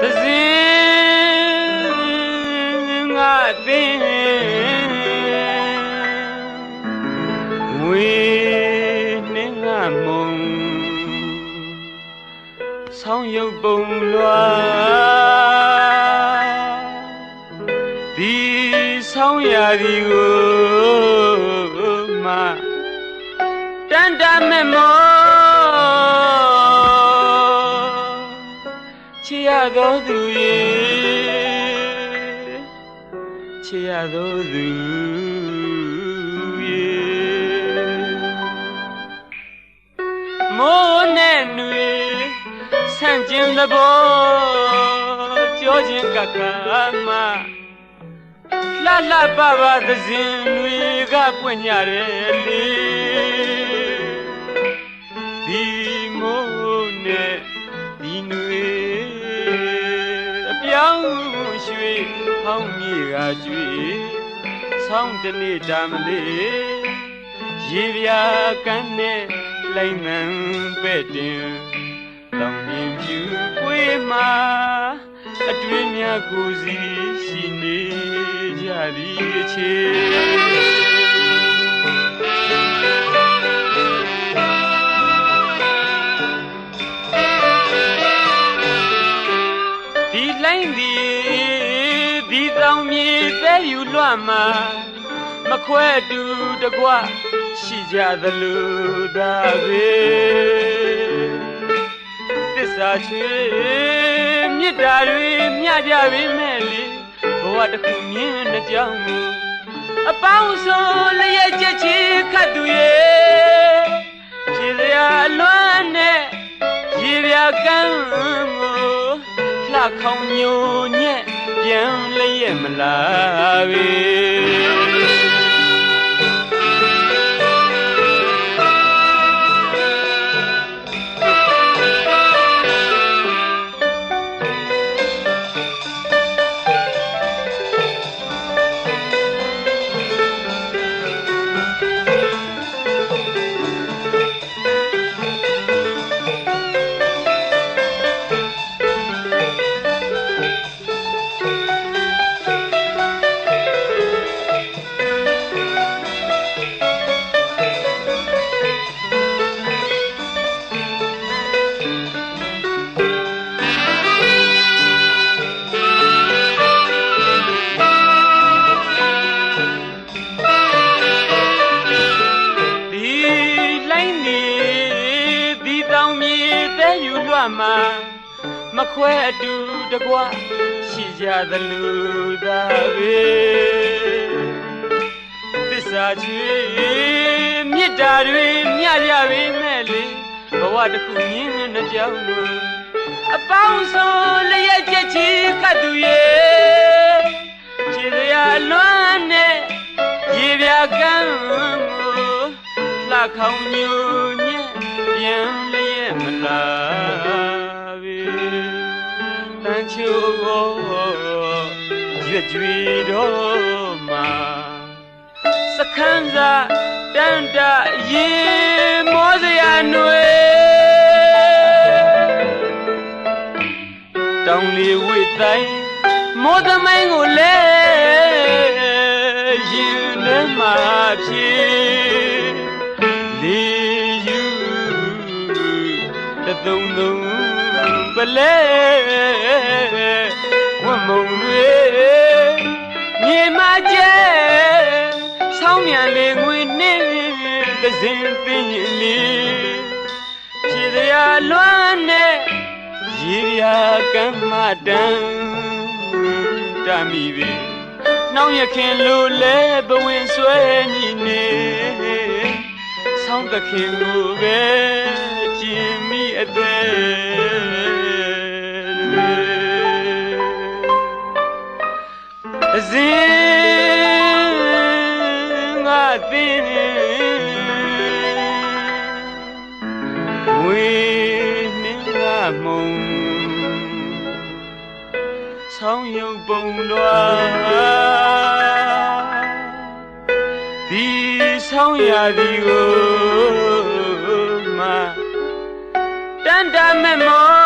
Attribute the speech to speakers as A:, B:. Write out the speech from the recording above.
A: သစင်ငါသိဝေနှင်းငါမုံဆောင်းရုပ်ပုံလွာဒီဆောင်းရာဒီကိုမှတန်တမဲ့မော သောသူရေချစ်ရသောသူရေမိုးနဲ့ຫນွေဆန့်ကျင်သဘောကြောခြင်းကကမှလှလှပပသစဉ်တွေကပွင့်ညတယ်လေဒီမိုး ဟောင်းမြေကကျွေဆောင်းတနေ့တာမလေးရေပြာကန်းနဲ့လိုင်ငံပဲ့တင်တောင်မြင်ပြူပွေးမှာအတွင်းများကိုစီရှိနေကြသည်ချေဒီလိုင်းဒီ ဒီတောင်မြေတဲယူလွှတ်မှာမခွဲတူတကွရှိကြသလိုသာပဲသစ္စာချွေမြစ်တာတွေမျှကြပြီမဲ့လေဘဝတစ်ခုမြင်တဲ့ကြောင်းကိုအပေါင်းဆိုလျက်ချက်ချီခတ်သူရဲ့ခြေစရာအလွမ်းနဲ့ရေပြာကန်းကိုလှခေါင်ညိုညက် ပြန်လျက်မလာပဲ မှာမခွဲအတူတကွရှိကြသလိုသာပဲသစ္စာချွေမြစ်တာတွေမျှကြပြီမဲ့လေဘဝတစ်ခုမြင်တဲ့ကြောင်းကိုအပေါင်းဆုံးလျက်ချက်ချီကတ်သူရဲ့ခြေစရာလွမ်းနဲ့ရေပြာကန်းကိုလှခေါင်ညူညက်ပြန်လျက်မလာပြီတန် ချို့ကိုရွက်ကြွေတော့မှာစခန်းစာတန်တရေမောစရာຫນွေတောင်လေးဝိတိုင်းမောသမိုင်းကိုလဲရင်ထဲမှာဖြည့် လဲဝမုံတွေမြေမကျဲဆောင်းမြန်လေးငွေနှင်းသစင်ပင်ရင်လေးဖြေစရာလွမ်းနဲ့ရေပြာကမ်းမတန်တမိပဲနှောင်းရခင်လိုလဲဘဝင်ဆွဲညီနေဆောင်းသခင်ကိုပဲကျင်မိအသ မုံဆောင်းရုပ်ပုံလွာဒီဆောင်ရာဒီကိုမှတန်တမဲ့မော